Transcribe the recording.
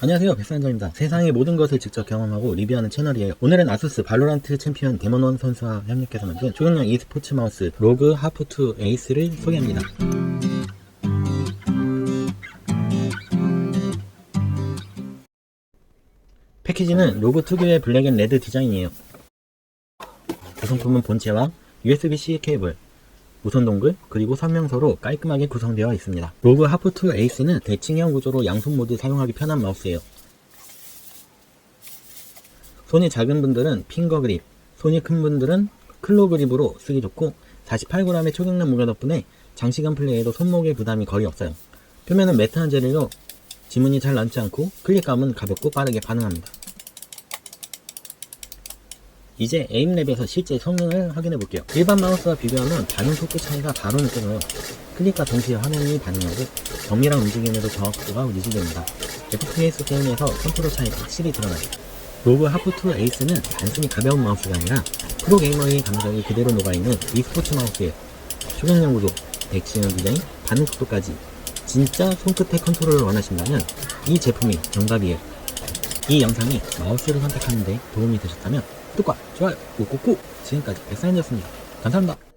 안녕하세요. 백산장입니다. 세상의 모든 것을 직접 경험하고 리뷰하는 채널이에요. 오늘은 아수스 발로란트 챔피언 데모넌 선수와 협력해서 만든 초경량 e스포츠 마우스 로그 하프2 에이스를 소개합니다. 패키지는 로고 특유의 블랙 앤 레드 디자인이에요. 구성품은 본체와 USB-C 케이블 무선 동글 그리고 설명서로 깔끔하게 구성되어 있습니다. 로그 하프2 에이스는 대칭형 구조로 양손 모두 사용하기 편한 마우스예요. 손이 작은 분들은 핑거 그립, 손이 큰 분들은 클로 그립으로 쓰기 좋고 48g의 초경량 무게 덕분에 장시간 플레이에도 손목에 부담이 거의 없어요. 표면은 매트한 재질로 지문이 잘 남지 않고 클릭감은 가볍고 빠르게 반응합니다. 이제 에임랩에서 실제 성능을 확인해 볼게요. 일반 마우스와 비교하면 반응 속도 차이가 바로 느껴져요. 클릭과 동시에 화면이 반응하고 정밀한 움직임에도 정확도가 유지됩니다. FPS 게임에서 컨트롤 차이가 확실히 드러나요. 로그 하프2 에이스는 단순히 가벼운 마우스가 아니라 프로게이머의 감각이 그대로 녹아있는 e스포츠 마우스예요. 초경량 구조, 백지형 디자인, 반응 속도까지 진짜 손끝의 컨트롤을 원하신다면 이 제품이 정답이에요. 이 영상이 마우스를 선택하는데 도움이 되셨다면 구독과 좋아요 꾹꾹꾹 지금까지 백사인이었습니다. 감사합니다.